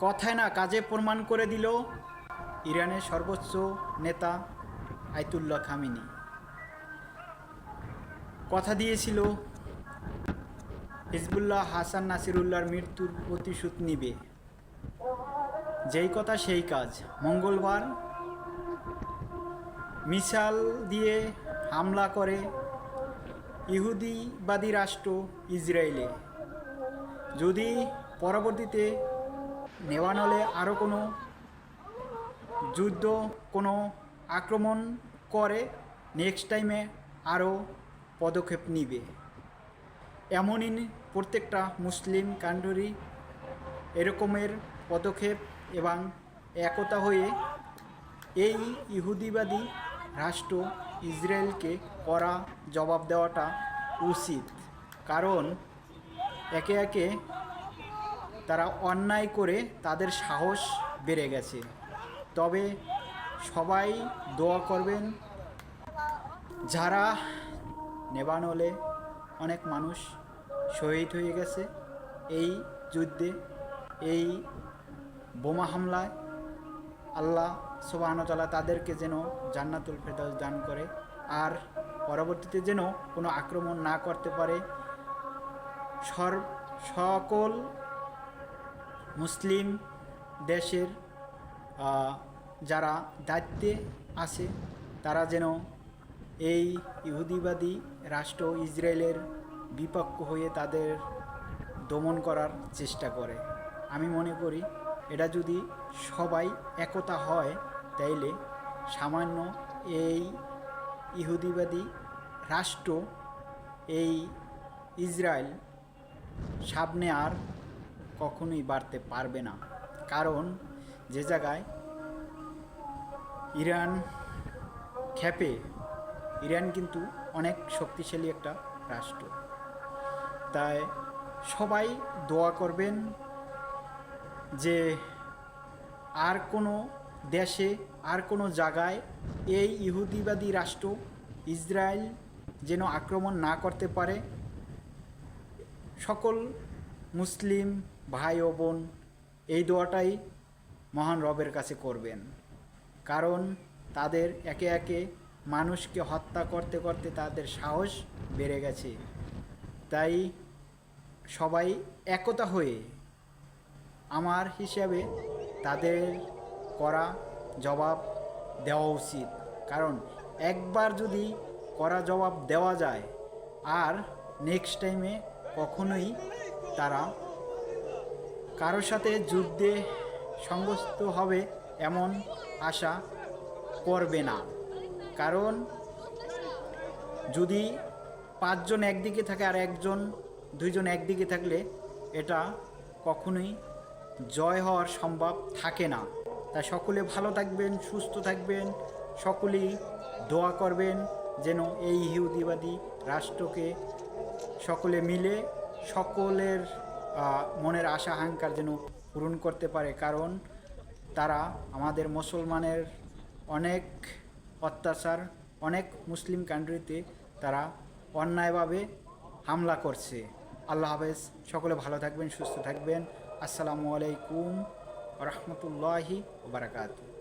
কথায় না কাজে প্রমাণ করে দিল ইরানের সর্বোচ্চ নেতা আয়তুল্লাহ খামিনি। কথা দিয়েছিল, হিজবুল্লাহ হাসান নাসিরুল্লাহর মৃত্যুর প্রতিশোধ নিবে। যেই কথা সেই কাজ। মঙ্গলবার মিসাল দিয়ে হামলা করে ইহুদিবাদী রাষ্ট্র ইসরায়েলে। যদি পরবর্তীতে নেওয়ানলে আরও কোনো যুদ্ধ, কোনো আক্রমণ করে নেক্সট টাইমে আরও পদক্ষেপ নিবে। এমনই প্রত্যেকটা মুসলিম কান্ট্রি এরকমের পদক্ষেপ এবং একতা হয়ে এই ইহুদিবাদী রাষ্ট্র ইসরায়েলকে করা জবাব দেওয়াটা উচিত। কারণ একে একে তারা অন্যায় করে তাদের সাহস বেড়ে গেছে। তবে সবাই দোয়া করবেন, যারা নেবানলে অনেক মানুষ শহীদ হয়ে গেছে এই যুদ্ধে, এই বোমা হামলায়। আল্লাহ সুবাহনতালা তাদেরকে যেন জান্নাতুল ফেরদাউস দান করে আর পরবর্তীতে যেন কোনো আক্রমণ না করতে পারে। সর সকল মুসলিম দেশের যারা দায়িত্বে আছে, তারা যেন এই ইহুদিবাদী রাষ্ট্র ইসরায়েলের বিপক্ষ হয়ে তাদের দমন করার চেষ্টা করে। আমি মনে করি এটা যদি সবাই একতা হয়, তাইলে সামান্য এই ইহুদিবাদী রাষ্ট্র এই ইসরায়েল সামনে আর কখনোই বাড়তে পারবে না। কারণ যে জায়গায় ইরান খেপে ইরান কিন্তু অনেক শক্তিশালী একটা রাষ্ট্র। তাই সবাই দোয়া করবেন যে আর কোনো দেশে, আর কোনো জায়গায় এই ইহুদিবাদী রাষ্ট্র ইসরায়েল যেন আক্রমণ না করতে পারে। সকল মুসলিম ভাই ও বোন, এই দোয়াটাই মহান রবের কাছে করবেন। কারণ তাদের একে একে মানুষকে হত্যা করতে করতে তাদের সাহস বেড়ে গেছে। তাই সবাই একতা হয়ে আমার হিসাবে তাদের করা জবাব দেওয়া উচিত। কারণ একবার যদি করা জবাব দেওয়া যায়, আর নেক্সট টাইমে কখনোই তারা কারোর সাথে যুদ্ধে সংগস্ত হবে এমন আশা করবে না। কারণ যদি পাঁচজন একদিকে থাকে আর একজন, দুইজন একদিকে থাকলে এটা কখনোই জয় হওয়ার সম্ভব থাকে না। তাই সকলে ভালো থাকবেন, সুস্থ থাকবেন, সকলেই দোয়া করবেন যেন এই ইহুদিবাদী রাষ্ট্রকে সকলে মিলে, সকলের মনের আশা আকাঙ্ক্ষার যেন পূরণ করতে পারে। কারণ তারা আমাদের মুসলমানের অনেক অত্যাচার, অনেক মুসলিম কান্ট্রিতে তারা অন্যায়ভাবে হামলা করছে। আল্লাহ হাফেজ, সকলে ভালো থাকবেন, সুস্থ থাকবেন। আসসালামু আলাইকুম রহমতুল্লাহি বারাকাতু